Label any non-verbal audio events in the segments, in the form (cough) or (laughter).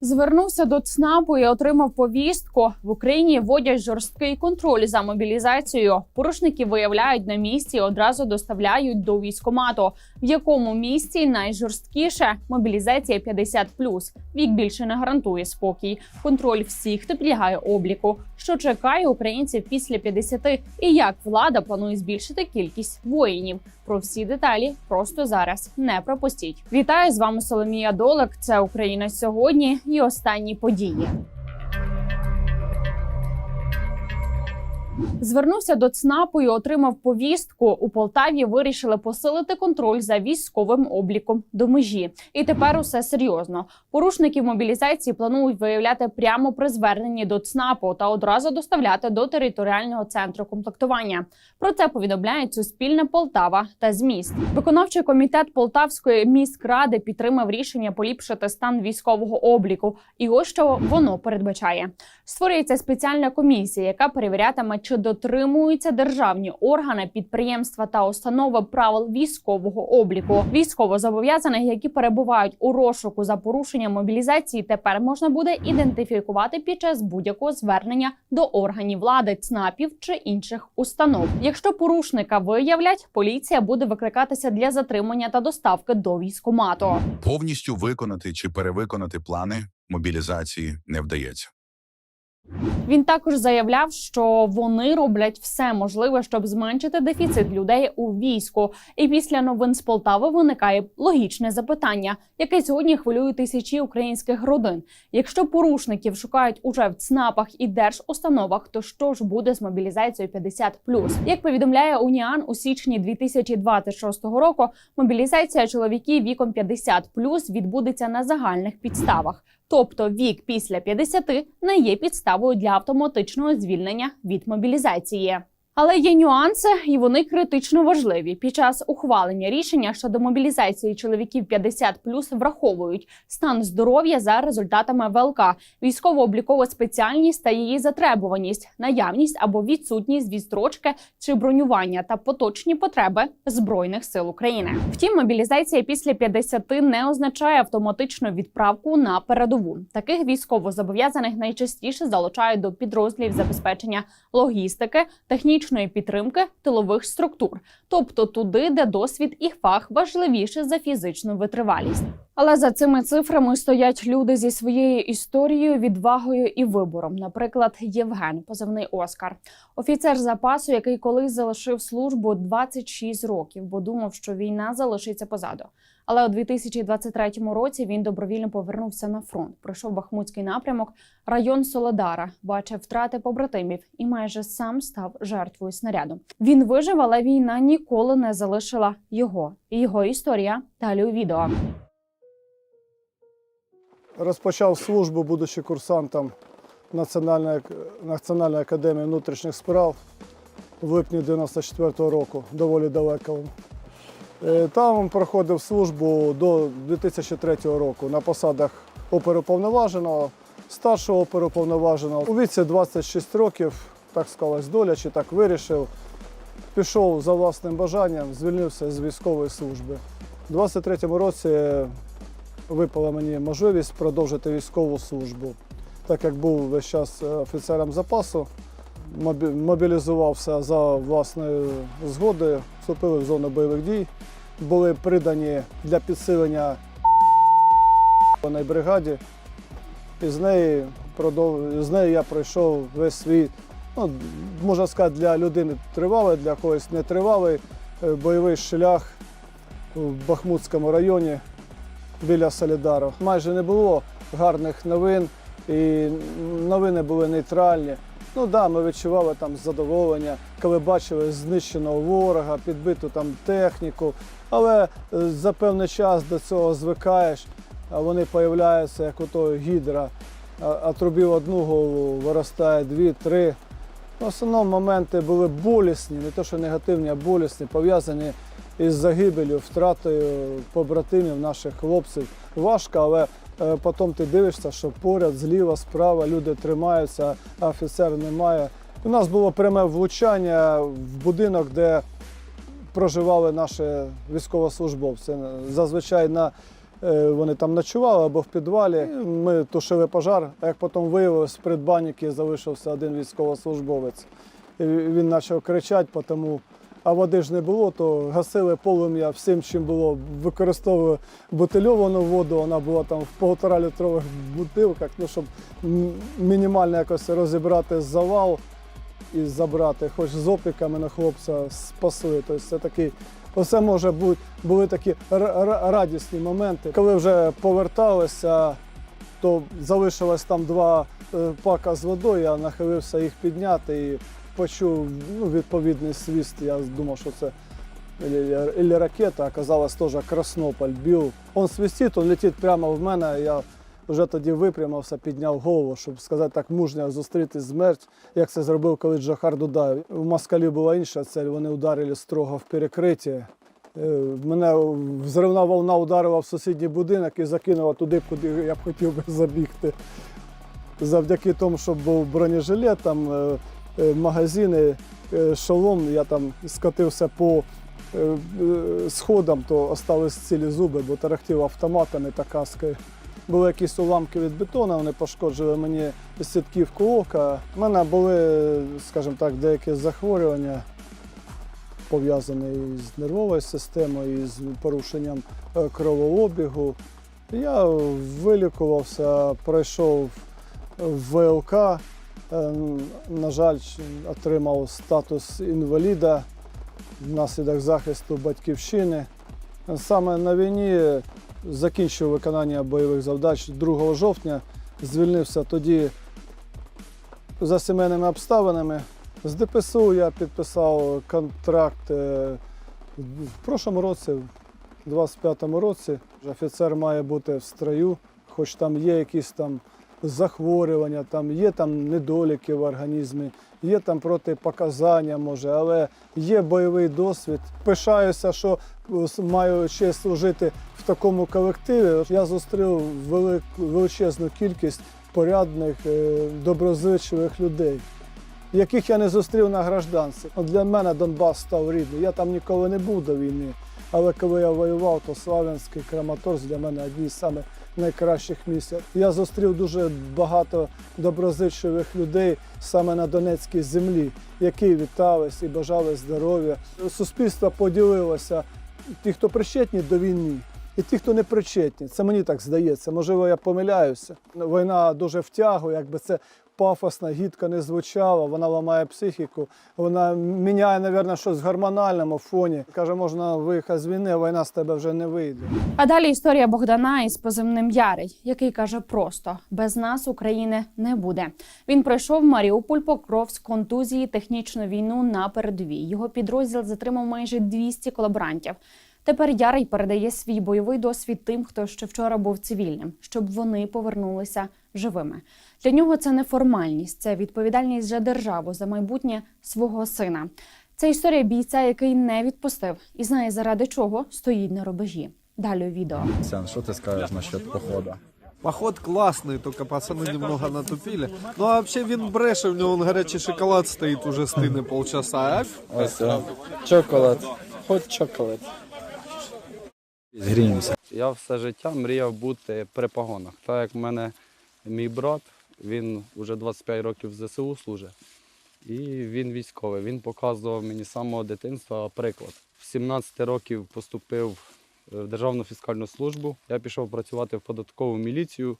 Звернувся до ЦНАПу і отримав повістку. В Україні вводять жорсткий контроль за мобілізацією. Порушників виявляють на місці, і одразу доставляють до військомату. В якому місці найжорсткіше мобілізація 50+. Вік більше не гарантує спокій. Контроль всіх, хто підлягає обліку. Що чекає українців після 50 і як влада планує збільшити кількість воїнів. Про всі деталі просто зараз не пропустіть. Вітаю з вами Соломія Долик. Це Україна сьогодні і останні події. Звернувся до ЦНАПу і отримав повістку. У Полтаві вирішили посилити контроль за військовим обліком до межі. І тепер усе серйозно. Порушників мобілізації планують виявляти прямо при зверненні до ЦНАПу та одразу доставляти до територіального центру комплектування. Про це повідомляють Суспільне Полтава та зміст. Виконавчий комітет Полтавської міськради підтримав рішення поліпшити стан військового обліку. І ось що воно передбачає: створюється спеціальна комісія, яка перевірятиме, чи дотримуються державні органи, підприємства та установи правил військового обліку. Військовозобов'язаних, які перебувають у розшуку за порушення мобілізації, тепер можна буде ідентифікувати під час будь-якого звернення до органів влади, ЦНАПів чи інших установ. Якщо порушника виявлять, поліція буде викликатися для затримання та доставки до військомату. повністю виконати чи перевиконати плани мобілізації не вдається. Він також заявляв, що вони роблять все можливе, щоб зменшити дефіцит людей у війську. І після новин з Полтави виникає логічне запитання, яке сьогодні хвилює тисячі українських родин. Якщо порушників шукають уже в ЦНАПах і держустановах, то що ж буде з мобілізацією 50+. Як повідомляє Уніан у січні 2026 року, мобілізація чоловіків віком 50+, відбудеться на загальних підставах. Тобто вік після 50 не є підставою для автоматичного звільнення від мобілізації. Але є нюанси, і вони критично важливі. Під час ухвалення рішення щодо мобілізації чоловіків 50 враховують стан здоров'я за результатами ВЛК, військово-облікова спеціальність та її затребуваність, наявність або відсутність відстрочки чи бронювання та поточні потреби збройних сил України. Втім, мобілізація після 50 не означає автоматичну відправку на передову. Таких військовозобов'язаних найчастіше залучають до підрозділів забезпечення логістики, технічної підтримки тилових структур, тобто туди, де досвід і фах важливіше за фізичну витривалість. Але за цими цифрами стоять люди зі своєю історією, відвагою і вибором. Наприклад, Євген, позивний Оскар, офіцер запасу, який колись залишив службу 26 років, бо думав, що війна залишиться позаду. Але у 2023 році він добровільно повернувся на фронт. Пройшов Бахмутський напрямок, район Солодара, бачив втрати побратимів і майже сам став жертвою снаряду. Він вижив, але війна ніколи не залишила його. Його історія далі у відео. Розпочав службу, будучи курсантом Національної, Національної академії внутрішніх справ в липні 94-го року, доволі далеко. Е, Там проходив службу до 2003 року на посадах оперуповноваженого, старшого оперуповноваженого. У віці 26 років, так склалась доля, чи так вирішив, пішов за власним бажанням, звільнився з військової служби. У 23-му році випала мені можливість продовжити військову службу. Так як був весь час е, офіцером запасу, мобілізувався за власною згодою, вступили в зону бойових дій, були придані для підсилення бригаді. І з неї, продов... з нею я пройшов весь свій, ну, можна сказати, для людини тривалий, для когось нетривалий е, бойовий шлях в Бахмутському районі біля Солідару. Майже не було гарних новин, і новини були нейтральні. Ну да, ми відчували там задоволення, коли бачили знищеного ворога, підбиту там техніку. Але е, за певний час до цього звикаєш, а вони появляються як ото гідра. А одну голову виростає дві, три. В основному моменти були болісні, не то що негативні, а болісні, пов'язані із загибелью, втратою побратимів наших хлопців. Важко, але потім ти дивишся, що поряд, зліва, справа люди тримаються, а офіцер немає. У нас було пряме влучання в будинок, де проживали наші військовослужбовці. Зазвичай на Е, Вони там ночували або в підвалі. Ми тушили пожар, а як потім виявилось, в придбаннику залишився один військовослужбовець. І він почав кричати, тому, а води ж не було, то гасили полум'я всім, чим було. Використовували бутильовану воду, вона була там в півтора літрових бутилках, ну, щоб мінімально якось розібрати завал і забрати, хоч з опіками на хлопця спасли. Тобто це такий, оце може бути, були такі радісні моменти. Коли вже поверталися, то залишилось там два е, пака з водою, я нахилився їх підняти і почув ну, відповідний свіст. Я думав, що це или, или ракета, оказалось теж Краснополь бив. Он свистить, он летить прямо в мене. Я вже тоді випрямився, підняв голову, щоб сказати так мужньо зустріти смерть, як це зробив коли Джохар Дудаєв. У москалі була інша цель, вони ударили строго в перекриття. Е, Мене взривна волна ударила в сусідній будинок і закинула туди, куди я б хотів би забігти. Завдяки тому, що був бронежилет, там е, магазини, е, шолом, я там скотився по е, е, сходам, то остались цілі зуби, бо тарахтів автоматами та каскою. Були якісь уламки від бетону, вони пошкоджили мені сітківку ока. У мене були, скажімо так, деякі захворювання, пов'язані з нервовою системою, і з порушенням е, кровообігу. Я вилікувався, пройшов ВЛК. Е, На жаль, отримав статус інваліда внаслідок захисту батьківщини. Саме на війні закінчив виконання бойових завдач 2 жовтня, звільнився тоді за сімейними обставинами. З ДПСУ я підписав контракт е, в прошлому році, в 25-му році. Офіцер має бути в строю, хоч там є якісь там захворювання, там є там недоліки в організмі, є там протипоказання, може, але є бойовий досвід. Пишаюся, що е, маю честь служити в такому колективі. Я зустрів велик, величезну кількість порядних, е, доброзичливих людей, яких я не зустрів на гражданці. Для мене Донбас став рідний. Я там ніколи не був до війни. Але коли я воював, то Славянський Краматорськ для мене одні з найкращих місць. Я зустрів дуже багато доброзичливих людей саме на Донецькій землі, які вітались і бажали здоров'я. Суспільство поділилося ті, хто причетні до війни, і ті, хто не причетні. Це мені так здається. Можливо, я помиляюся. Війна дуже втягує, якби це пафосно, гідко не звучало, вона ламає психіку, вона міняє, мабуть, щось в гормональному фоні. Каже, можна виїхати з війни, війна з тебе вже не вийде. А далі історія Богдана із позивним Ярий, який каже просто: без нас України не буде. Він пройшов Маріуполь, Покровськ, контузії, технічну війну на передовій. Його підрозділ затримав майже 200 колаборантів. Тепер Ярий передає свій бойовий досвід тим, хто ще вчора був цивільним, щоб вони повернулися живими. Для нього це не формальність, це відповідальність за державу за майбутнє свого сина. Це історія бійця, який не відпустив і знає, заради чого стоїть на рубежі. Далі у відео. Сян, что ты скажешь насчет похода? Поход классный, только пацаны немного натупили. Ну а вообще він бреше, в нього он горячий шоколад стоит уже стыны полчаса. А Ось е, чоколад. Хоч чоколад. Гріємося. Я все життя мріяв бути при погонах. Так як в мене мій брат, він вже 25 років в ЗСУ служить. І він військовий. Він показував мені з самого дитинства приклад. В 17 років поступив в Державну фіскальну службу. Я пішов працювати в податкову міліцію,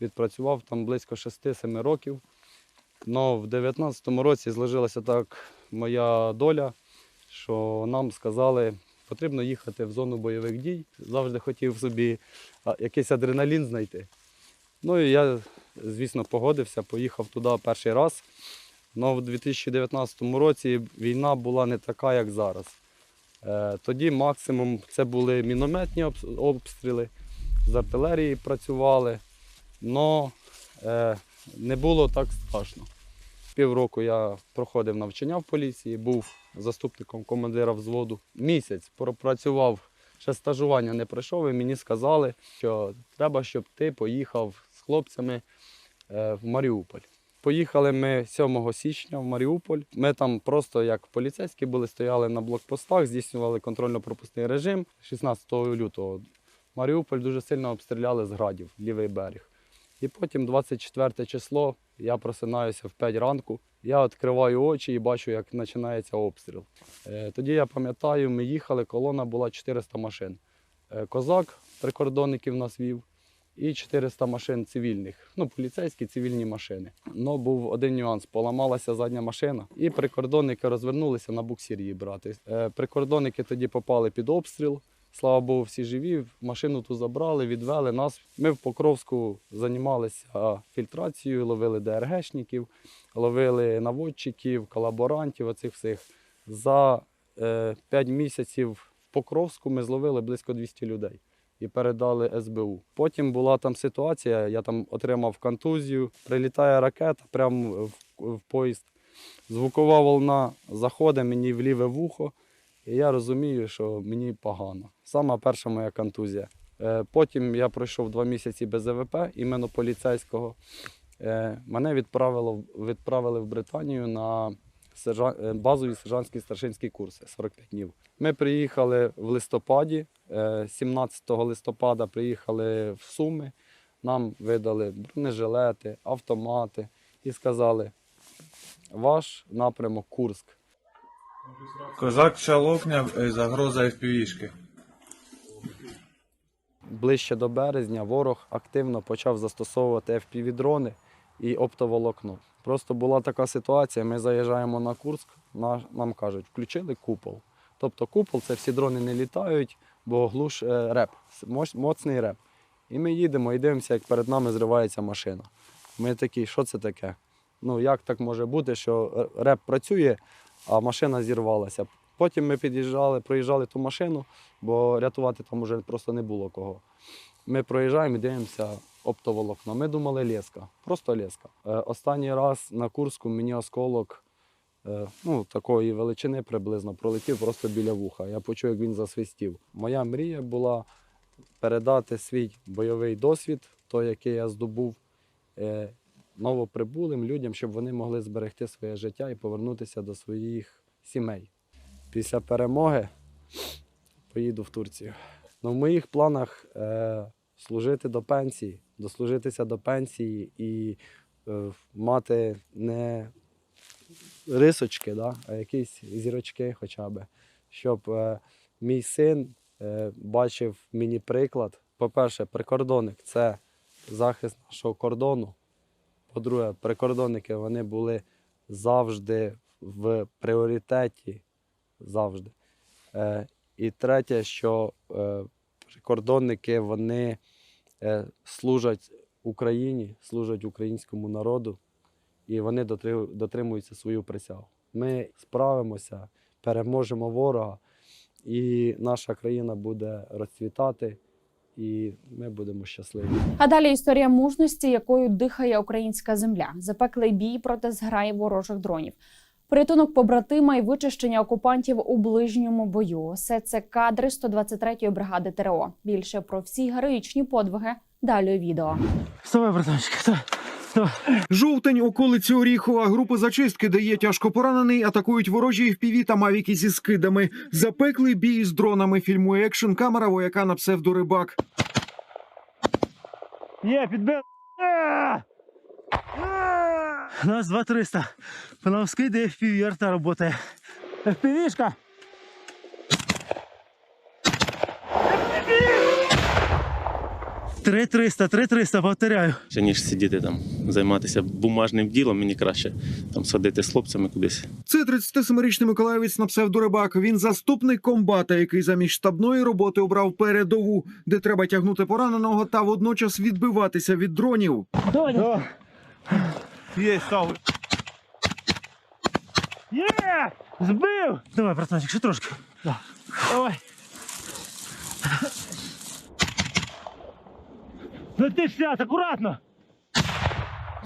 відпрацював там близько 6-7 років. Но в 19-му році зложилася так моя доля, що нам сказали, потрібно їхати в зону бойових дій. Завжди хотів собі якийсь адреналін знайти. Ну і я, звісно, погодився, поїхав туди перший раз. Але в 2019 році війна була не така, як зараз. Е, тоді максимум це були мінометні обстріли, з артилерії працювали, але не було так страшно. Півроку я проходив навчання в поліції, був заступником командира взводу. Місяць пропрацював, ще стажування не пройшов, і мені сказали, що треба, щоб ти поїхав з хлопцями е, в Маріуполь. Поїхали ми 7 січня в Маріуполь. Ми там просто як поліцейські були, стояли на блокпостах, здійснювали контрольно-пропускний режим 16 лютого. Маріуполь дуже сильно обстріляли з градів, лівий берег. І потім 24 число, я просинаюся в 5 ранку, я відкриваю очі і бачу, як починається обстріл. Е, Тоді я пам'ятаю, ми їхали, колона була 400 машин. Е, Козак прикордонників нас вів, і 400 машин цивільних, ну, поліцейські цивільні машини. Ну, був один нюанс: поламалася задня машина, і прикордонники розвернулися на буксир її брати. Е, Прикордонники тоді попали під обстріл. Слава Богу, всі живі. Машину ту забрали, відвели нас. Ми в Покровську займалися фільтрацією, ловили ДРГшників, ловили наводчиків, колаборантів, оцих всіх. За е, 5 місяців в Покровську ми зловили близько 200 людей і передали СБУ. Потім була там ситуація, я там отримав контузію, прилітає ракета прямо в, в поїзд. Звукова волна заходить мені в ліве вухо, і я розумію, що мені погано. Сама перша моя контузія. Е, Потім я пройшов два місяці без ЕВП, іменно поліцейського. Е, Мене відправило, відправили в Британію на е, базові сержантські старшинські курси 45 днів. Ми приїхали в листопаді, е, 17 листопада приїхали в Суми. Нам видали бронежилети, автомати і сказали: ваш напрямок Курск. Козак Шалопня, е, загроза FPV-шки. Ближче до березня ворог активно почав застосовувати FPV-дрони і оптоволокно. Просто була така ситуація, ми заїжджаємо на Курск, нам кажуть, включили купол. Тобто купол це всі дрони не літають, бо глуш е, реп, моцний реп. І ми їдемо і дивимося, як перед нами зривається машина. Ми такі, що це таке? Ну як так може бути, що реп працює, а машина зірвалася. Потім ми під'їжджали, проїжджали ту машину, бо рятувати там вже просто не було кого. Ми проїжджаємо і дивимося оптоволокно. Ми думали леска, просто леска. Е, останній раз на Курську мені осколок е, ну, такої величини приблизно пролетів просто біля вуха. Я почув, як він засвистів. Моя мрія була передати свій бойовий досвід, той, який я здобув е, новоприбулим людям, щоб вони могли зберегти своє життя і повернутися до своїх сімей. Після перемоги поїду в Турцію. Ну, в моїх планах е, служити до пенсії, дослужитися до пенсії і е, мати не рисочки, да, а якісь зірочки хоча б, щоб е, мій син е, бачив мені приклад. По-перше, прикордонник це захист нашого кордону. По-друге, прикордонники вони були завжди в пріоритеті. Завжди. Е, і третє, що е, прикордонники вони е, служать Україні, служать українському народу, і вони дотримуються свою присягу. Ми справимося, переможемо ворога, і наша країна буде розцвітати, і ми будемо щасливі. А далі історія мужності, якою дихає українська земля, запеклий бій проти зграї ворожих дронів. Порятунок побратима і вичищення окупантів у ближньому бою. Все це кадри 123-ї бригади ТРО. Більше про всі героїчні подвиги далі у відео. Вставай, братанчик, вставай. (laughs) Жовтень, околиці Оріхова. Групи зачистки, де є тяжко поранений, атакують ворожі FPV та мавіки зі скидами. Запеклий бій з дронами. Фільмує екшн камера вояка на псевдорибак. Є, підбив. А! Нас 2300. Пановський, де FPV арта работає. FPV-шка. Три триста, три триста, повторяю. Ще ніж сидіти там, займатися бумажним ділом, мені краще там сходити з хлопцями кудись. Це 37-річний миколаївець на псевдорибак. Він заступник комбата, який замість штабної роботи обрав передову, де треба тягнути пораненого та водночас відбиватися від дронів. Доня. Є, став. Є! Збив! Давай, братанчик, ще трошки. Давай. Ну ти сядь, акуратно!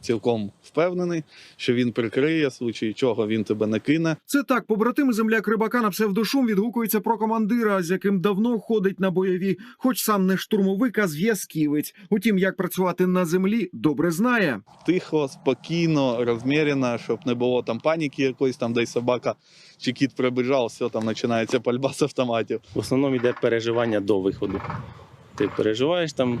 цілком впевнений, що він прикриє, в случаї чого він тебе не кине. Це так, побратим земляк рибака на псевдошум відгукується про командира, з яким давно ходить на бойові, хоч сам не штурмовик, а зв'язківець. Утім, як працювати на землі, добре знає. Тихо, спокійно, розмірено, щоб не було там паніки якоїсь, там десь собака чи кіт прибіжав, все там починається пальба з автоматів. В основному йде переживання до виходу. Ти переживаєш там,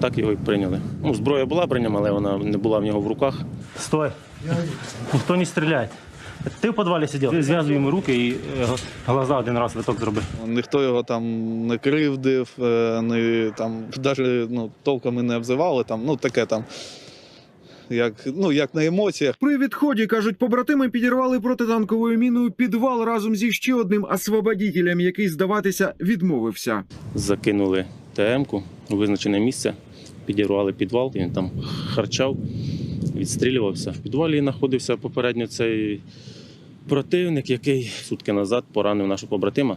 Так його і прийняли. Ну, зброя була при ньому, але вона не була в нього в руках. Стой. Ніхто не стріляє. Ти в подвале сидів, Зв'язуй йому руки і е, глаза один раз виток зроби. Ніхто його там не кривдив, е, не там навіть ну, толком і не обзивали. Там, ну таке там, як, ну, як на емоціях. При відході кажуть, побратими підірвали протитанковою міною підвал разом зі ще одним освободітелем, який здаватися відмовився. Закинули ТМ-ку у визначене місце, підірвали підвал, він там харчав, відстрілювався. В підвалі знаходився попередньо цей противник, який сутки назад поранив нашого побратима.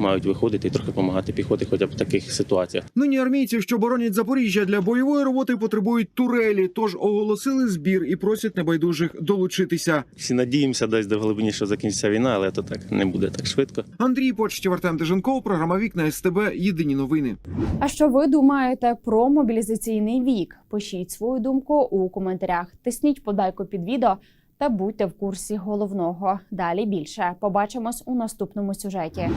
мають виходити і трохи допомагати піхоті, хоча б в таких ситуаціях. Нині армійці, що боронять Запоріжжя для бойової роботи, потребують турелі, тож оголосили збір і просять небайдужих долучитися. Всі надіємося десь до глибині, що закінчиться війна, але то так не буде так швидко. Андрій Почтів, Артем Деженков, програма Вікна СТБ. Єдині новини. А що ви думаєте про мобілізаційний вік? Пишіть свою думку у коментарях. Тисніть подайку під відео та будьте в курсі головного. Далі більше. Побачимось у наступному сюжеті.